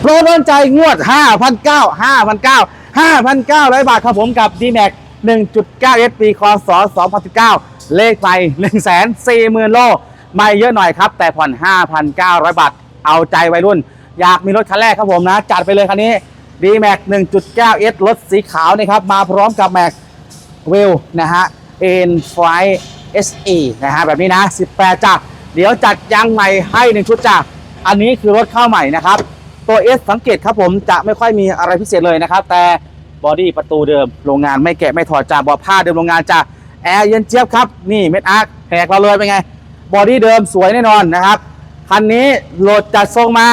โปรโดนใจงวด 5,900 5,900 5,900 บาทครับผมกับ d m a x 1.9 S ปีคศ2019 เลขไป 140,000 โล ไม่เยอะหน่อยครับ แต่ผ่อน 5,900 บาท เอาใจวัยรุ่น อยากมีรถคันแรกครับผมนะ จัดไปเลยคันนี้ d m a x 1.9 S รถสีขาวนะครับ มาพร้อมกับ Max เวลนะฮะ n f i SE นะฮะแบบนี้นะ 18จ้ะเดี๋ยวจัดยางใหม่ให้หนึ่งชุดจ้ะอันนี้คือรถเข้าใหม่นะครับ ตัว S สังเกตครับผมจะไม่ค่อยมีอะไรพิเศษเลยนะครับ แต่บอดี้ประตูเดิมโรงงานไม่แกะไม่ถอดจ้ะบอผ้าเดิมโรงงานจ้ะแอร์เย็นเจี๊ยบครับนี่เม็ดอาร์คแหกเราเลยเป็นไงบอดี้เดิมสวยแน่นอนนะครับคันนี้โหลดจัดทรงมา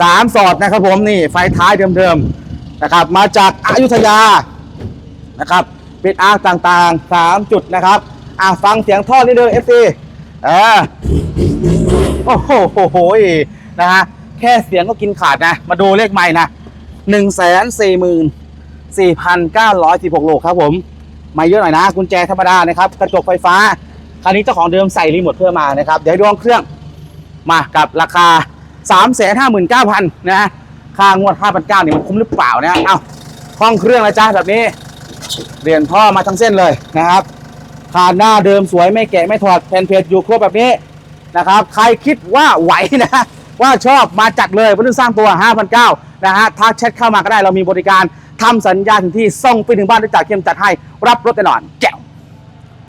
สามสอดนะครับผมนี่ไฟท้ายเดิมๆนะครับ มาจากอายุทยานะครับเปิดอาร์ต่างๆ 3 จุดนะครับอะฟังเสียงท่อนิดนึง FC เออโอ้โหโหโหยนะฮะ แค่เสียงก็กินขาดนะ มาดูเลขใหม่นะ1 4 4 4,916โลครับผมม่เยอะหน่อยนะ กุญแจธรรมดานะครับ กระจกไฟฟ้า คันนี้เจ้าของเดิมใส่รีโมทเพิ่มมานะครับ เดี๋ยวให้ดูห้องเครื่องมากับราคา359,000นะค่างวด5,900เนี่ยมันคุ้มหรือเปล่านะเอ้าห้องเครื่องนะจ๊ะแบบนี้เรียนท่อมาทั้งเส้นเลยนะครับคานหน้าเดิมสวยไม่แกะไม่ถอดแผ่นเพจอยู่ครบแบบนี้นะครับ ใครคิดว่าไหวนะ ว่าชอบมาจัดเลยวัตถุสร้างตัว 5,900นะฮะทักแชทเข้ามาก็ได้เรามีบริการทำสัญญาถึงที่ส่งไปถึงบ้านด้วยจ่ายเข้มจัดให้รับรถแน่นอนแจ๋ว